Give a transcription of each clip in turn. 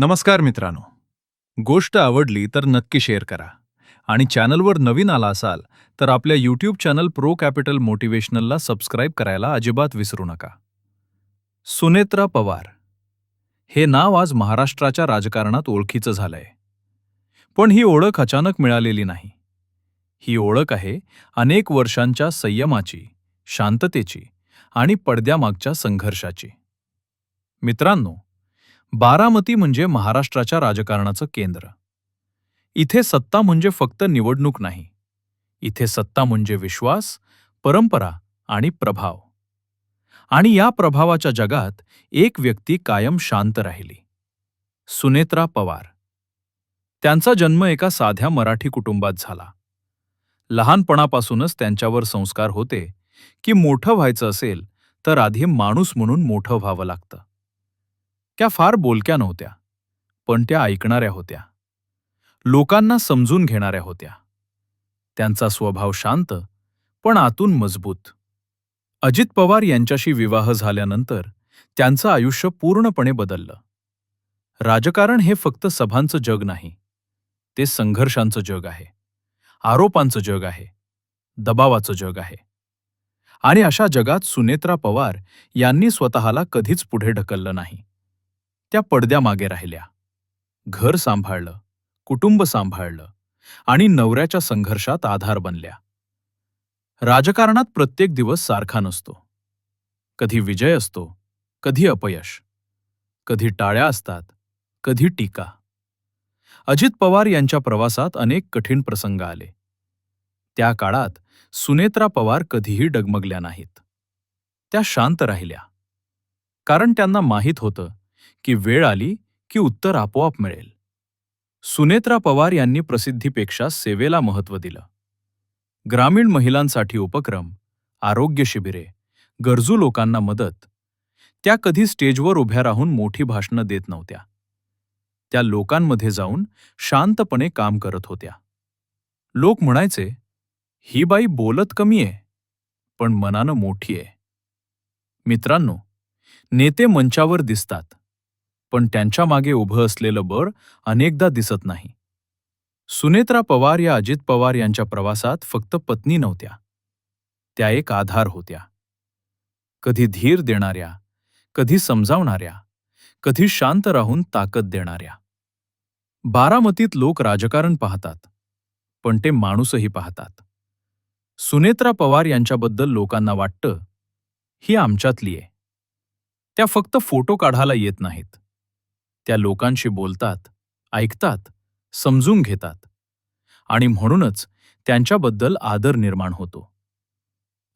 नमस्कार मित्रांनो. गोष्ट आवडली तर नक्की शेअर करा. आणि चॅनलवर नवीन आला असाल तर आपल्या यूट्यूब चॅनल प्रो कॅपिटल मोटिवेशनलला सबस्क्राईब करायला अजिबात विसरू नका. सुनेत्रा पवार. हे नाव आज महाराष्ट्राच्या राजकारणात ओळखीचं झालंय. पण ही ओळख अचानक मिळालेली नाही. ही ओळख आहे अनेक वर्षांच्या संयमाची शांततेची आणि पडद्यामागच्या संघर्षाची. मित्रांनो बारामती म्हणजे महाराष्ट्राच्या राजकारणाचं केंद्र. इथे सत्ता म्हणजे फक्त निवडणूक नाही. इथे सत्ता म्हणजे विश्वास परंपरा आणि प्रभाव. आणि या प्रभावाच्या जगात एक व्यक्ती कायम शांत राहिली. सुनेत्रा पवार. त्यांचा जन्म एका साध्या मराठी कुटुंबात झाला. लहानपणापासूनच त्यांच्यावर संस्कार होते की मोठं व्हायचं असेल तर आधी माणूस म्हणून मोठं व्हावं लागतं. त्या फार बोलक्या नव्हत्या पण त्या ऐकणाऱ्या होत्या. लोकांना समजून घेणाऱ्या होत्या. त्यांचा स्वभाव शांत पण आतून मजबूत. अजित पवार यांच्याशी विवाह झाल्यानंतर त्यांचं आयुष्य पूर्णपणे बदललं. राजकारण हे फक्त सभांचं जग नाही ते संघर्षांचं जग आहे. आरोपांचं जग आहे दबावाचं जग आहे. आणि अशा जगात सुनेत्रा पवार यांनी स्वतःला कधीच पुढे ढकललं नाही. त्या पडद्यामागे राहिल्या. घर सांभाळलं कुटुंब सांभाळलं आणि नवऱ्याच्या संघर्षात आधार बनल्या. राजकारणात प्रत्येक दिवस सारखा नसतो. कधी विजय असतो कधी अपयश. कधी टाळ्या असतात कधी टीका. अजित पवार यांच्या प्रवासात अनेक कठीण प्रसंग आले. त्या काळात सुनेत्रा पवार कधीही डगमगल्या नाहीत. त्या शांत राहिल्या. कारण त्यांना माहीत होतं की वेळ आली की उत्तर आपोआप मिळेल. सुनेत्रा पवार यांनी प्रसिद्धीपेक्षा सेवेला महत्त्व दिलं. ग्रामीण महिलांसाठी उपक्रम आरोग्य शिबिरे गरजू लोकांना मदत त्या कधी स्टेजवर उभ्या राहून मोठी भाषणं देत नव्हत्या. त्या लोकांमध्ये जाऊन शांतपणे काम करत होत्या. लोक म्हणायचे ही बाई बोलत कमी आहे पण मनानं मोठी आहे. मित्रांनो नेते मंचावर दिसतात. पण त्यांच्या मागे उभं असलेलं बळ अनेकदा दिसत नाही. सुनेत्रा पवार या अजित पवार यांच्या प्रवासात फक्त पत्नी नव्हत्या. त्या एक आधार होत्या. कधी धीर देणाऱ्या कधी समजावणाऱ्या कधी शांत राहून ताकद देणाऱ्या. बारामतीत लोक राजकारण पाहतात पण ते माणूसही पाहतात. सुनेत्रा पवार यांच्याबद्दल लोकांना वाटतं ही आमच्यातली आहे. त्या फक्त फोटो काढायला येत नाहीत. त्या लोकांशी बोलतात ऐकतात समजून घेतात आणि म्हणूनच त्यांच्याबद्दल आदर निर्माण होतो.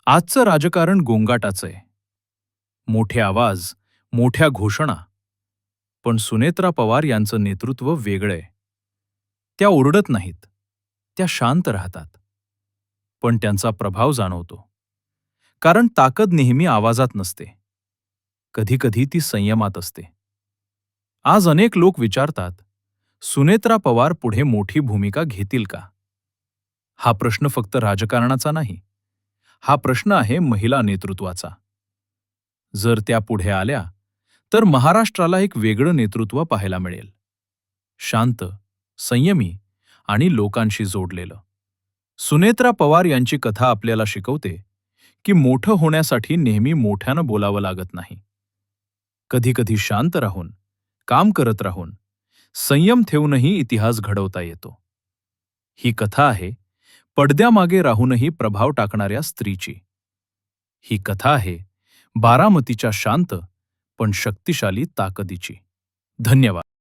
आजचं राजकारण गोंगाटाचं आहे. मोठे आवाज मोठ्या घोषणा. पण सुनेत्रा पवार यांचं नेतृत्व वेगळंय त्या ओरडत नाहीत त्या शांत राहतात. पण त्यांचा प्रभाव जाणवतो. कारण ताकद नेहमी आवाजात नसते. कधीकधी ती संयमात असते. आज अनेक लोक विचारतात सुनेत्रा पवार पुढे मोठी भूमिका घेतील का? हा प्रश्न फक्त राजकारणाचा नाही हा प्रश्न आहे महिला नेतृत्वाचा. जर त्या पुढे आल्या तर महाराष्ट्राला एक वेगळं नेतृत्व पाहायला मिळेल. शांत संयमी आणि लोकांशी जोडलेलं. सुनेत्रा पवार यांची कथा आपल्याला शिकवते की मोठं होण्यासाठी नेहमी मोठ्यानं बोलावं लागत नाही. कधीकधी शांत राहून काम करत राहून संयम ठेवूनही इतिहास घडवता येतो. ही कथा आहे पडद्यामागे राहूनही प्रभाव टाकणाऱ्या स्त्रीची. ही कथा आहे बारामतीच्या शांत पण शक्तिशाली ताकदीची. धन्यवाद.